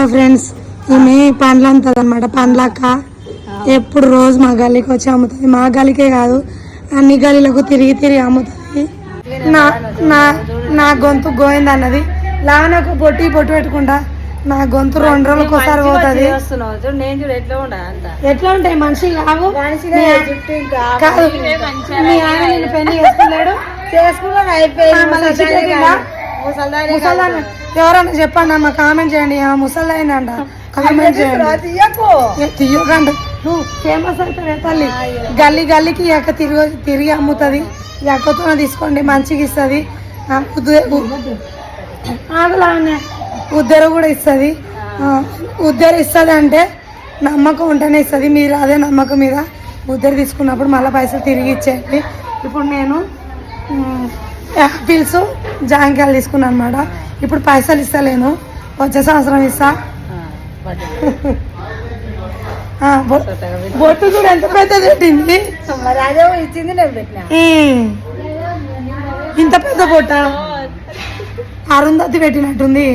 Hello friends? ఈమె పండ్లు అమ్ముతుంది అనమాట పండ్లక్క ఎప్పుడు రోజు మా గల్లీకి వచ్చి అమ్ముతుంది. మా గల్లీకే కాదు అన్ని గల్లీలకు తిరిగి తిరిగి అమ్ముతుంది. నా నా నా గొంతు గోయింది అన్నది లావనకు బొట్టి బొట్టు పెట్టుకుంటా. నా గొంతు రెండు రోజులకు ఒకసారి పోతుంది. ఎట్లా ఉంటాయి మనిషి కావు ఇంకా కాదు మీ ఆయన పెళ్ళి చేసుకున్నాడు. చేసుకున్నాను అయిపోయింది? ముసల్దానే ఎవరన్నా చెప్పండి అమ్మ కామెంట్ చేయండి. ఆ ముసలైందంట కామెంట్ చేయండి. తీయకండి నువ్వు ఫేమస్ అవుతావే తల్లి. గల్లీ గల్లీకి ఈ అక్క తిరిగి తిరిగి అమ్ముతుంది. ఈ అక్కతో తీసుకోండి మంచిగా ఇస్తుంది. ఆగలానే ఉద్దర కూడా ఇస్తుంది. ఉద్దర ఇస్తుంది అంటే నమ్మకం ఉంటేనే ఇస్తుంది. మీరు అదే నమ్మకం మీద ఉద్దర తీసుకున్నప్పుడు మళ్ళీ పైసలు తిరిగి ఇచ్చేయండి. ఇప్పుడు నేను యాపిల్స్ జాంకాయలు తీసుకున్నాను అనమాట ఇప్పుడు పైసలు ఇస్తలేను వచ్చే సంవత్సరం ఇస్తా. బొట్టు కూడా ఎంత పెద్దది పెట్టింది. ఇంత పెద్ద బొట్ట? అరుంధతి పెట్టినట్టుంది.